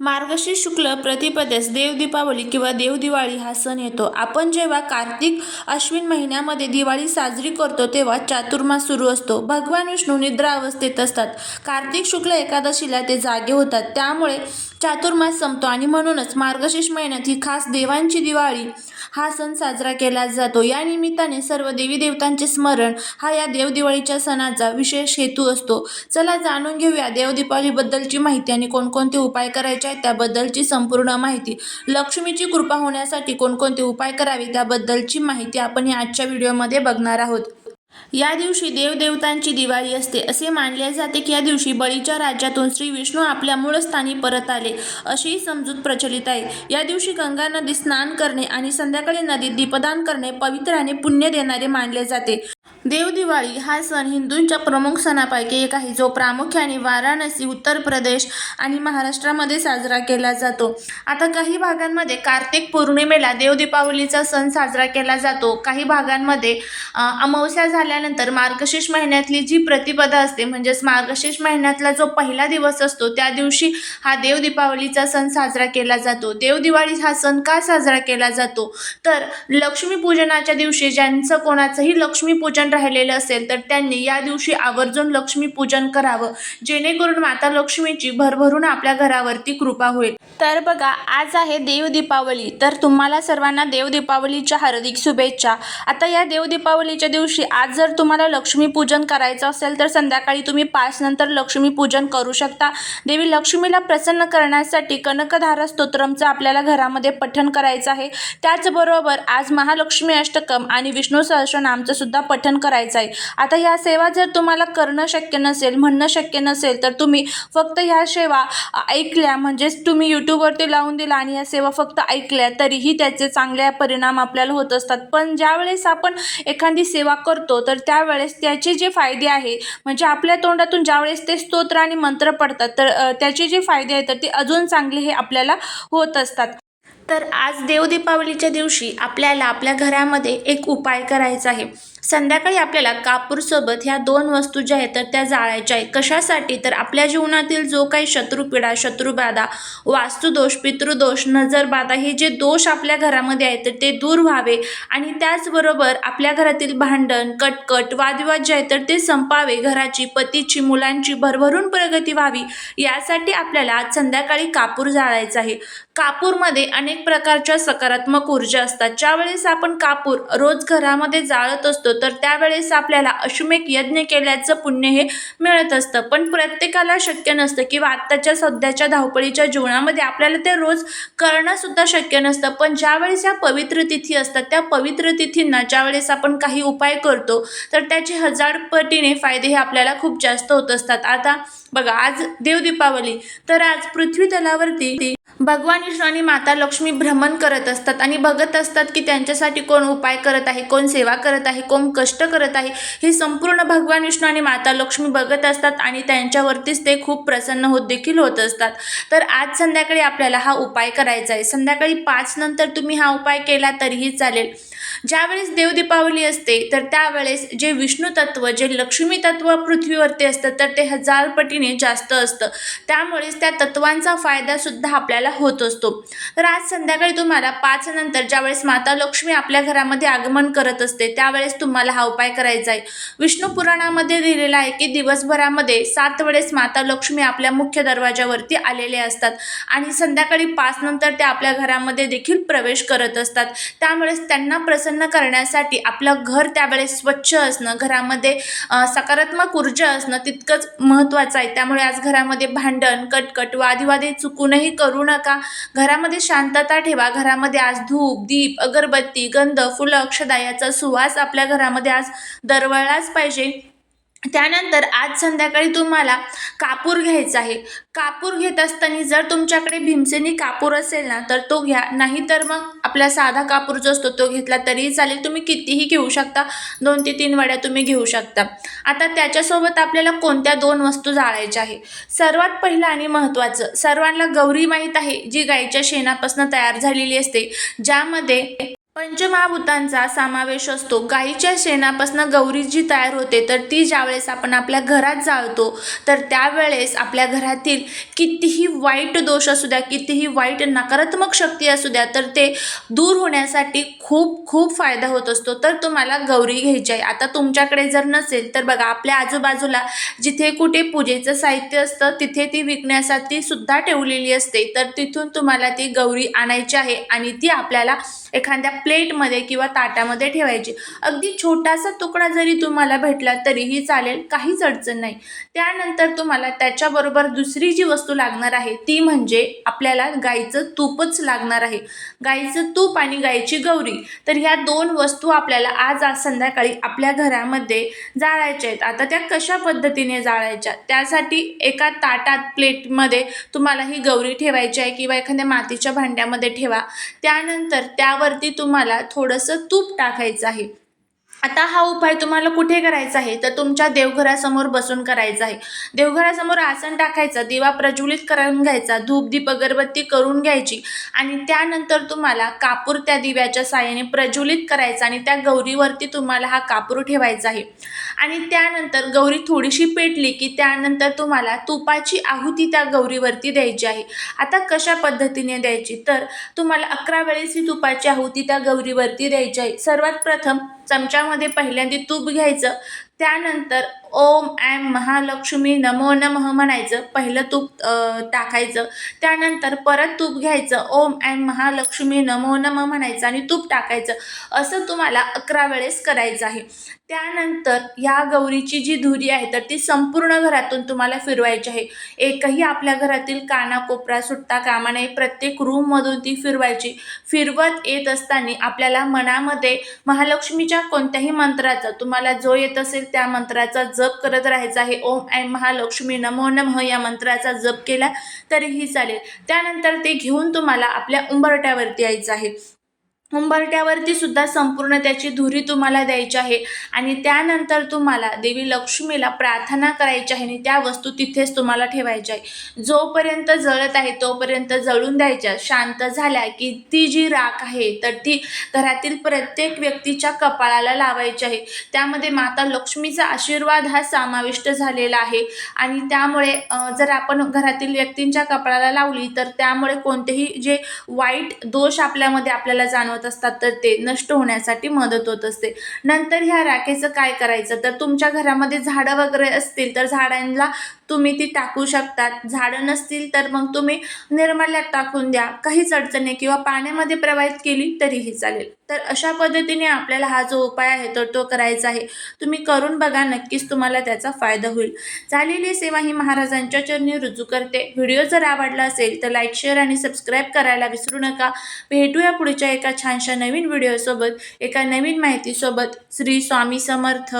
मार्गशीर्ष शुक्ल प्रतिपदेस देव दीपावली किंवा देवदिवाळी हा सण येतो. आपण जेव्हा कार्तिक अश्विन महिन्यामध्ये दिवाळी साजरी करतो तेव्हा चातुर्मास सुरू असतो. भगवान विष्णू निद्रा अवस्थेत असतात. कार्तिक शुक्ल एकादशीला ते जागे होतात. त्यामुळे चातुर्मास संपतो आणि म्हणूनच मार्गशीर्ष महिन्यात ही खास देवांची दिवाळी हा सण साजरा केला जातो. या निमित्ताने सर्व देवी देवतांचे स्मरण हा या देवदिवाळीच्या सणाचा विशेष हेतू असतो. चला जाणून घेऊया देवदिवाळीबद्दलची माहिती आणि कोणकोणते उपाय करायचे आहेत त्याबद्दलची संपूर्ण माहिती. लक्ष्मीची कृपा होण्यासाठी कोणकोणते उपाय करावे त्याबद्दलची माहिती आपण या आजच्या व्हिडिओमध्ये बघणार आहोत. या दिवशी देवदेवतांची दिवाळी असते असे मानले जाते की या दिवशी बळीच्या राज्यातून श्री विष्णू आपल्या मूळ स्थानी परत आले अशी समजूत प्रचलित आहे. या दिवशी गंगा नदीत स्नान करणे आणि संध्याकाळी नदीत दीपदान करणे पवित्र आणि पुण्य देणारे मानले जाते. देव दिवाळी हा सण हिंदूंच्या प्रमुख सणापैकी एक आहे जो प्रामुख्याने वाराणसी उत्तर प्रदेश आणि महाराष्ट्रामध्ये साजरा केला जातो. आता काही भागांमध्ये कार्तिक पौर्णिमेला देवदीपावलीचा सण साजरा केला जातो. काही भागांमध्ये अमावस्या झाल्यानंतर मार्गशीर्ष महिन्यातली जी प्रतिपदा असते म्हणजेच मार्गशीर्ष महिन्यातला जो पहिला दिवस असतो त्या दिवशी हा देवदीपावलीचा सण साजरा केला जातो. देव दिवाळी हा सण का साजरा केला जातो? तर लक्ष्मीपूजनाच्या दिवशी ज्यांचं कोणाचंही लक्ष्मीपूजन राहिलेलं असेल तर त्यांनी या दिवशी आवर्जून लक्ष्मीपूजन करावं. जेणेकरून माता लक्ष्मीची भरभरून आपल्या घरावरती कृपा होईल. तर बघा आज आहे देव दीपावली. तर तुम्हाला सर्वांना देव दीपावलीच्या हार्दिक शुभेच्छा. आता या देव दीपावलीच्या दिवशी आज जर तुम्हाला लक्ष्मीपूजन करायचं असेल तर संध्याकाळी तुम्ही पाच नंतर लक्ष्मीपूजन करू शकता. देवी लक्ष्मीला प्रसन्न करण्यासाठी कनकधारा स्तोत्रमचं आपल्याला घरामध्ये पठण करायचं आहे. त्याचबरोबर आज महालक्ष्मी अष्टकम आणि विष्णू सहस्रनामचं सुद्धा पठण करायचा आहे आता ह्या सेवा जर तुम्हाला करणं शक्य नसेल म्हणणं शक्य नसेल तर तुम्ही फक्त ह्या सेवा ऐकल्या म्हणजेच तुम्ही यूट्यूबवरती लावून दिला आणि ह्या सेवा फक्त ऐकल्या तरीही त्याचे चांगले परिणाम आपल्याला होत असतात. पण ज्यावेळेस आपण एखादी सेवा करतो तर त्यावेळेस त्याचे जे फायदे आहे म्हणजे आपल्या तोंडातून ज्यावेळेस ते स्तोत्र आणि मंत्र पडतात तर त्याचे जे फायदे आहेत तर ते अजून चांगले हे आपल्याला होत असतात. तर आज देवदीपावलीच्या दिवशी आपल्याला आपल्या घरामध्ये एक उपाय करायचा आहे. संध्याकाळी आपल्याला कापूरसोबत ह्या दोन वस्तू ज्या आहेत तर त्या जाळायच्या आहेत. कशासाठी? तर आपल्या जीवनातील जो काही शत्रुपीडा शत्रुबाधा वास्तुदोष पितृदोष नजरबाधा हे जे दोष आपल्या घरामध्ये आहेत तर ते दूर व्हावे. आणि त्याचबरोबर आपल्या घरातील भांडण कटकट वादविवाद जे आहेत तर ते संपावे. घराची पतीची मुलांची भरभरून प्रगती व्हावी. यासाठी आपल्याला आज संध्याकाळी कापूर जाळायचा आहे. कापूरमध्ये अनेक प्रकारच्या सकारात्मक ऊर्जा असतात. ज्यावेळेस आपण कापूर रोज घरामध्ये जाळत असतो तर त्यावेळेस आपल्याला अश्वमेघ यज्ञ केल्याचं पुण्य हे मिळत असतं. पण प्रत्येकाला शक्य नसतं किंवा आत्ताच्या सध्याच्या धावपळीच्या जीवनामध्ये आपल्याला ते रोज करणंसुद्धा शक्य नसतं. पण ज्यावेळेस या पवित्र तिथी असतात त्या पवित्र तिथींना ज्यावेळेस आपण काही उपाय करतो तर त्याचे हजार पटीने फायदे हे आपल्याला खूप जास्त होत असतात. आता बघा आज देवदीपावली तर आज पृथ्वी तलावरती भगवान विष्णू आणि माता लक्ष्मी भ्रमण करत असतात आणि बघत असतात की त्यांच्यासाठी कोण उपाय करत आहे कोण सेवा करत आहे कोण कष्ट करत आहे. हे संपूर्ण भगवान विष्णू आणि माता लक्ष्मी बघत असतात आणि त्यांच्यावरतीच ते खूप प्रसन्न होत देखील होत असतात. तर आज संध्याकाळी आपल्याला हा उपाय करायचा आहे. संध्याकाळी पाच नंतर तुम्ही हा उपाय केला तरीही चालेल. ज्यावेळेस देवदीपावली असते तर त्यावेळेस जे विष्णू तत्व जे लक्ष्मी तत्व पृथ्वीवरती असतं तर ते हजारपटी पटीने जास्त असतं. त्यामुळेच त्या तत्वांचा फायदासुद्धा आपल्याला होत असतो. तर आज संध्याकाळी तुम्हाला पाच नंतर ज्यावेळेस माता लक्ष्मी आपल्या घरामध्ये आगमन करत असते त्यावेळेस तुम्हाला हा उपाय करायचा आहे. विष्णू पुराणामध्ये लिहिलेलं आहे की दिवसभरामध्ये सात वेळेस माता लक्ष्मी आपल्या मुख्य दरवाजावरती आलेले असतात आणि संध्याकाळी पाच नंतर ते आपल्या घरामध्ये देखील प्रवेश करत असतात. त्यामुळेच त्यांना प्रसन्न करण्यासाठी आपलं घर त्यावेळेस स्वच्छ असणं घरामध्ये सकारात्मक ऊर्जा असणं तितकंच महत्त्वाचं आहे. त्यामुळे आज घरामध्ये भांडण कटकट वादीवादी चुकूनही करू नका. घरामध्ये शांतता ठेवा. घरामध्ये आज धूप दीप अगरबत्ती गंध फुलं अक्षदा याचा सुवास आपल्या घरामध्ये आज दरवळलाच पाहिजे. त्यानंतर आज संध्याकाळी तुम्हाला कापूर घ्यायचा आहे. कापूर घेत असताना जर तुमच्याकडे भीमसेनी कापूर असेल ना तर तो घ्या. नाही तर मग आपला साधा कापूर जो असतो तो घेतला तरीही चालेल. तुम्ही कितीही घेऊ शकता. दोन ते तीन वड्या तुम्ही घेऊ शकता. आता त्याच्यासोबत आपल्याला कोणत्या दोन वस्तू जाळायच्या आहे? सर्वात पहिलं आणि महत्त्वाचं सर्वांना गौरी माहीत आहे जी गाईच्या शेणापासून तयार झालेली असते ज्यामध्ये पंचमहाभूतांचा समावेश असतो. गाईच्या शेणापासून गौरी जी तयार होते तर ती ज्यावेळेस आपण आपल्या घरात जाळतो तर त्यावेळेस आपल्या घरातील कितीही वाईट दोष असू द्या कितीही वाईट नकारात्मक शक्ती असू द्या तर ते दूर होण्यासाठी खूप खूप फायदा होत असतो. तर तुम्हाला गौरी घ्यायची आहे. आता तुमच्याकडे जर नसेल तर बघा आपल्या आजूबाजूला जिथे कुठे पूजेचं साहित्य असतं तिथे ती विकण्यासाठी सुद्धा ठेवलेली असते. तर तिथून तुम्हाला ती गौरी आणायची आहे आणि ती आपल्याला एखाद्या प्लेटमध्ये किंवा ताटामध्ये ठेवायची. अगदी छोटासा तुकडा जरी तुम्हाला भेटला तरीही चालेल काहीच अडचण नाही. त्यानंतर तुम्हाला त्याच्याबरोबर दुसरी जी वस्तू लागणार आहे ती म्हणजे आपल्याला गाईचं तूपच लागणार आहे. गाईचं तूप आणि गाईची गौरी. तर ह्या दोन वस्तू आपल्याला आज आज संध्याकाळी आपल्या घरामध्ये जाळायच्या आहेत. आता त्या कशा पद्धतीने जाळायच्या? त्यासाठी एका ताटात प्लेटमध्ये तुम्हाला ही गौरी ठेवायची आहे किंवा एखाद्या मातीच्या भांड्यामध्ये ठेवा. त्यानंतर त्यावर त्यावरती तुम्हाला थोडंसं तूप टाकायचं आहे. आता हा उपाय तुम्हाला कुठे करायचा आहे? तर तुमच्या देवघरासमोर बसून करायचा आहे. देवघरासमोर आसन टाकायचं दिवा प्रज्वलित करून घ्यायचा धूप दीप अगरबत्ती करून घ्यायची आणि त्यानंतर तुम्हाला कापूर त्या दिव्याच्या साहाय्याने प्रज्वलित करायचा आणि त्या गौरीवरती तुम्हाला हा कापूर ठेवायचा आहे. आणि त्यानंतर गौरी थोडीशी पेटली की त्यानंतर तुम्हाला तुपाची आहुती त्या गौरीवरती द्यायची आहे. आता कशा पद्धतीने द्यायची? तर तुम्हाला अकरा वेळेस ही तुपाची आहुती त्या गौरीवरती द्यायची आहे. सर्वात प्रथम चमच्यामध्ये पहिल्यांदा तूप घ्यायचं. त्यानंतर ओम ॲम महालक्ष्मी नमो नमः म्हणायचं. पहिलं तूप टाकायचं. त्यानंतर परत तूप घ्यायचं. ओम ॲम महालक्ष्मी नमो नमः म्हणायचं आणि तूप टाकायचं. असं तुम्हाला अकरा वेळेस करायचं आहे. त्यानंतर ह्या गौरीची जी धुरी आहे तर ती संपूर्ण घरातून तुम्हाला फिरवायची आहे. एकही आपल्या घरातील कानाकोपरा सुटता कामा नये प्रत्येक रूममधून ती फिरवायची. फिरवत येत असताना आपल्याला मनामध्ये महालक्ष्मीच्या कोणत्याही मंत्राचा तुम्हाला जो येत असेल त्या मंत्राचा जप करत राहायचा आहे. ओम ऐं महालक्ष्मी नमो नमः या मंत्राचा जप केला तरीही चालेल. त्यानंतर ते घेऊन तुम्हाला आपल्या उंबरट्यावरती यायचं आहे. उंबरट्यावरती सुद्धा संपूर्ण त्याची धुरी तुम्हाला द्यायची आहे. आणि त्यानंतर तुम्हाला देवी लक्ष्मीला प्रार्थना करायची आहे आणि त्या वस्तू तिथेच तुम्हाला ठेवायच्या आहे. जोपर्यंत जळत आहे तोपर्यंत जळून द्यायच्या. शांत झाल्या की ती जी राख आहे तर ती घरातील प्रत्येक व्यक्तीच्या कपाळाला लावायची आहे. त्यामध्ये माता लक्ष्मीचा आशीर्वाद हा समाविष्ट झालेला आहे. आणि त्यामुळे जर आपण घरातील व्यक्तींच्या कपाळाला लावली तर त्यामुळे कोणतेही जे वाईट दोष आपल्यामध्ये आपल्याला जाणवत असतात तर ते नष्ट होण्यासाठी मदत होत असते. नंतर ह्या राखेचं काय करायचं? तर तुमच्या घरामध्ये झाडं वगैरे असतील तर झाडांना तुम्ही ती टाकू शकतात. झाडं नसतील तर मग तुम्ही निर्माल्यात टाकून द्या. काहीच अडचणी किंवा पाण्यामध्ये प्रवाहित केली तरीही चालेल. तर अशा पद्धतीने आपल्याला हा जो उपाय आहे तर तो करायचा आहे. तुम्ही करून बघा नक्कीच तुम्हाला त्याचा फायदा होईल. झालेली सेवा ही महाराजांच्या चरणी रुजू करते. व्हिडिओ जर आवडला असेल तर लाईक शेअर आणि सबस्क्राईब करायला विसरू नका. भेटूया पुढच्या एका छानशा नवीन व्हिडिओसोबत एका नवीन माहितीसोबत. श्री स्वामी समर्थ.